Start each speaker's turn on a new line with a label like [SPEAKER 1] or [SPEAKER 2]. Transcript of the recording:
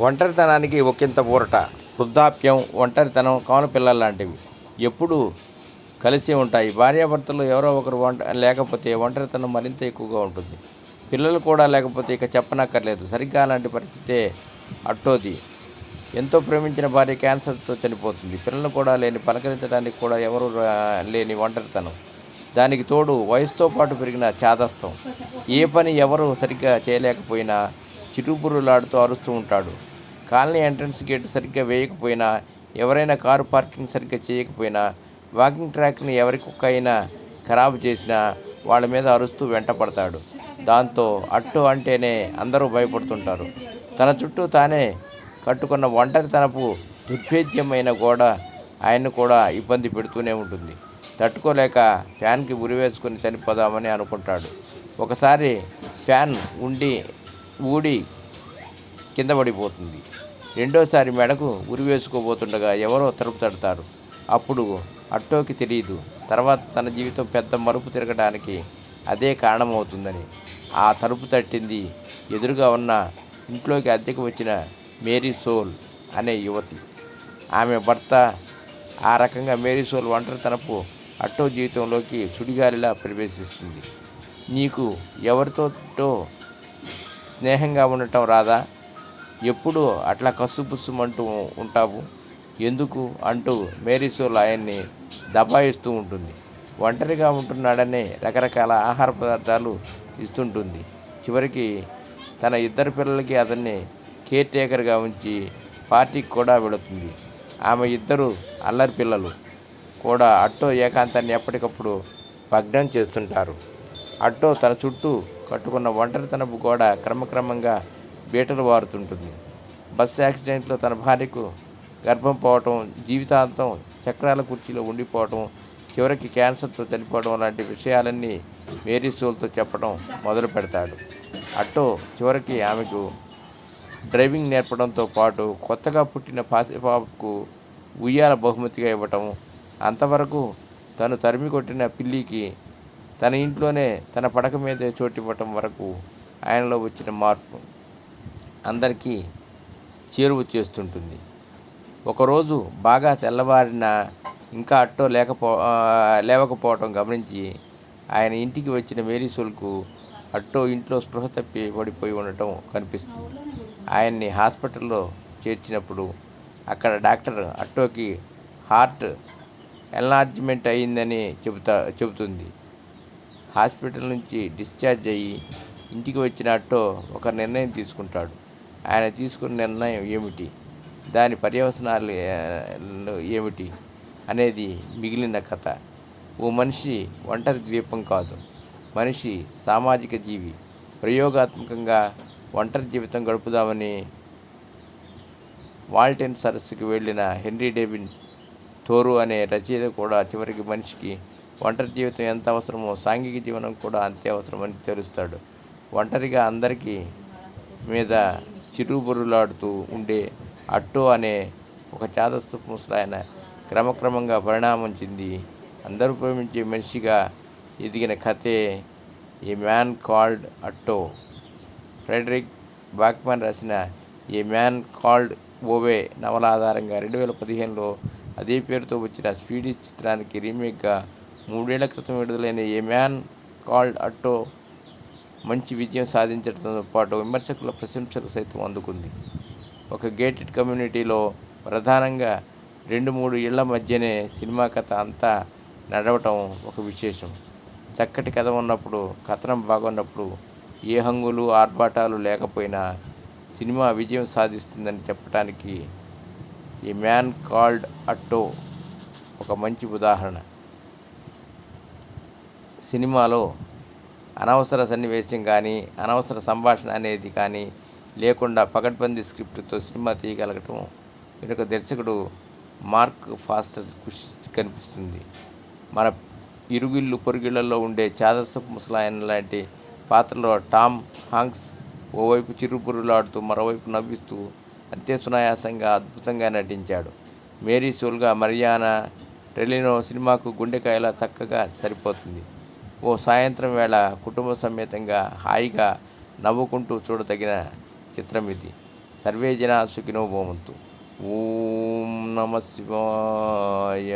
[SPEAKER 1] ఒంటరితనానికి ఒకంత ఊరట. వృద్ధాప్యం ఒంటరితనం కానపిల్లల లాంటివి. ఎప్పుడూ కలిసి ఉంటాయి. భార్యాభర్తలు ఎవరో ఒకరు వంట లేకపోతే ఒంటరితనం మరింత ఎక్కువగా ఉంటుంది. పిల్లలు కూడా లేకపోతే ఇక చెప్పనక్కర్లేదు. సరిగ్గా అలాంటి పరిస్థితే అట్టోది. ఎంతో ప్రేమించిన భార్య క్యాన్సర్తో చనిపోతుంది. పిల్లలు కూడా లేని పలకరించడానికి కూడా ఎవరు రా- లేని ఒంటరితనం. దానికి తోడు వయసుతో పాటు పెరిగిన చాదస్తం. ఏ పని ఎవరు సరిగ్గా చేయలేకపోయినా చిరుబురులాడుతూ అరుస్తూ ఉంటాడు. కాలనీ ఎంట్రన్స్ గేట్ సరిగ్గా వేయకపోయినా ఎవరైనా కారు పార్కింగ్ సరిగ్గా చేయకపోయినా వాకింగ్ ట్రాక్ని ఎవరి కుక్క అయినా ఖరాబు చేసినా వాళ్ళ మీద అరుస్తూ వెంట పడతాడు. దాంతో అట్టు అంటేనే అందరూ భయపడుతుంటారు. తన చుట్టూ తానే కట్టుకున్న ఒంటరితనపు దుర్భేద్యమైన గోడ ఆయన్ని కూడా ఇబ్బంది పెడుతూనే ఉంటుంది. తట్టుకోలేక ఫ్యాన్కి ఉరివేసుకుని చనిపోదామని అనుకుంటాడు. ఒకసారి ఫ్యాన్ ఉండి ఊడి కింద పడిపోతుంది. రెండోసారి మెడకు ఉరి వేసుకోబోతుండగా ఎవరో తలుపు తడతారు అప్పుడు అట్టోకి తెలియదు తర్వాత తన జీవితం పెద్ద మరుపు తిరగడానికి అదే కారణమవుతుందని. ఆ తలుపు తట్టింది ఎదురుగా ఉన్న ఇంట్లోకి అద్దెకు వచ్చిన మేరీ సోల్ అనే యువతి. ఆమె భర్త ఆ రకంగా మేరీ సోల్ ఒంటరితనపు అట్టో జీవితంలోకి సుడిగాలిలా ప్రవేశిస్తుంది. నీకు ఎవరితోటో స్నేహంగా ఉండటం రాదా? ఎప్పుడు అట్లా కస్సుపుస్సుమంటూ ఉంటావు? ఎందుకు? అంటూ మేరీసోల్ ఆయన్ని దబాయిస్తూ ఉంటుంది. ఒంటరిగా ఉంటున్నాడనే రకరకాల ఆహార పదార్థాలు ఇస్తుంటుంది. చివరికి తన ఇద్దరు పిల్లలకి అతన్ని కేర్ టేకర్గా ఉంచి పార్టీకి కూడా వెళుతుంది ఆమె ఇద్దరు అల్లరి పిల్లలు. కూడా అట్టో ఏకాంతాన్ని ఎప్పటికప్పుడు భగ్నం చేస్తుంటారు. అట్టో తన చుట్టూ కట్టుకున్న ఒంటరితనపు గోడ క్రమక్రమంగా బీటలు వారుతుంటుంది. బస్ యాక్సిడెంట్లో తన భార్యకు గర్భం పోవటం జీవితాంతం చక్రాల కుర్చీలో ఉండిపోవటం చివరికి క్యాన్సర్తో చనిపోవడం లాంటి విషయాలన్నీ మేరీ సోల్తో చెప్పడం మొదలు పెడతాడు. అట్టో చివరికి ఆమెకు డ్రైవింగ్ నేర్పడంతో పాటు కొత్తగా పుట్టిన పాసిబాబుకు ఉయ్యాల బహుమతిగా ఇవ్వటం అంతవరకు తను తరిమి కొట్టిన పిల్లికి తన ఇంట్లోనే తన పడక మీదే చోటివ్వటం వరకు ఆయనలో వచ్చిన మార్పు. అందరికీ చేరువ చేస్తుంటుంది. ఒకరోజు బాగా తెల్లవారిన ఇంకా అట్టో లేకపో లేవకపోవటం గమనించి ఆయన ఇంటికి వచ్చిన మేరీసోల్కు అట్టో ఇంట్లో స్పృహ తప్పి పడిపోయి ఉండటం కనిపిస్తుంది. ఆయన్ని హాస్పిటల్లో చేర్చినప్పుడు అక్కడ డాక్టర్ అట్టోకి హార్ట్ ఎన్లార్జ్మెంట్ అయిందని చెబుతా చెబుతుంది. హాస్పిటల్ నుంచి డిశ్చార్జ్ అయ్యి ఇంటికి వచ్చిన అట్టో ఒక నిర్ణయం తీసుకుంటాడు. ఆయన తీసుకున్న నిర్ణయం ఏమిటి? దాని పర్యవసనాలు ఏమిటి? అనేది మిగిలిన కథ. ఓ మనిషి ఒంటరి ద్వీపం కాదు. మనిషి సామాజిక జీవి. ప్రయోగాత్మకంగా ఒంటరి జీవితం గడుపుదామని వాల్టెన్ సరస్సుకి వెళ్ళిన హెన్రీ డేవిన్ థోరు అనే రచయిత కూడా చివరికి మనిషికి ఒంటరి జీవితం ఎంత అవసరమో సాంఘిక జీవనం కూడా అంతే అవసరమని తెలుస్తాడు. ఒంటరిగా అందరికీ మీద చిరుబురులాడుతూ ఉండే అట్టో అనే ఒక చాదస్తు ముసలాయన క్రమక్రమంగా పరిణామం చెంది అందరూ ప్రేమించే మనిషిగా ఎదిగిన కథే a man called Otto. Fredrik Backman రాసిన ఏ మ్యాన్ కాల్డ్ ఓవే నవల ఆధారంగా రెండు వేల పదిహేనులో అదే పేరుతో వచ్చిన స్వీడిష్ చిత్రానికి రీమేక్గా మూడేళ్ళ క్రితం విడుదలైన ఏ మ్యాన్ కాల్డ్ అట్టో మంచి విజయం సాధించడంతో పాటు విమర్శకుల ప్రశంసలు సైతం అందుకుంది. ఒక గేటెడ్ కమ్యూనిటీలో ప్రధానంగా రెండు మూడు ఇళ్ళ మధ్యనే సినిమా కథ అంతా నడవటం ఒక విశేషం. చక్కటి కథ ఉన్నప్పుడు కథనం బాగున్నప్పుడు ఏ హంగులు ఆర్భాటాలు లేకపోయినా సినిమా విజయం సాధిస్తుందని చెప్పడానికి ఈ మ్యాన్ కాల్డ్ అట్టో ఒక మంచి ఉదాహరణ. సినిమాలో అనవసర సన్నివేశం కానీ అనవసర సంభాషణ అనేది కానీ లేకుండా పకడ్బందీ స్క్రిప్ట్తో సినిమా తీయగలగటం వెనుక దర్శకుడు మార్క్ ఫాస్టర్ కృషి కనిపిస్తుంది. మన ఇరుగుళ్ళు పొరుగిళ్ళలో ఉండే చాదస్తపు ముసలాయన లాంటి పాత్రలో టామ్ హాంక్స్ ఓవైపు చిరుపురులాడుతూ మరోవైపు నవ్విస్తూ అంతే సునాయాసంగా అద్భుతంగా నటించాడు. మేరీ సోల్గా మరియానా ట్రెలినో సినిమాకు గుండెకాయలా చక్కగా సరిపోతుంది. ఓ సాయంత్రం వేళ కుటుంబ సమేతంగా హాయిగా నవ్వుకుంటూ చూడదగిన చిత్రం ఇది. సర్వే జనా సుఖినో భవంతు. ఓం నమ శివాయ.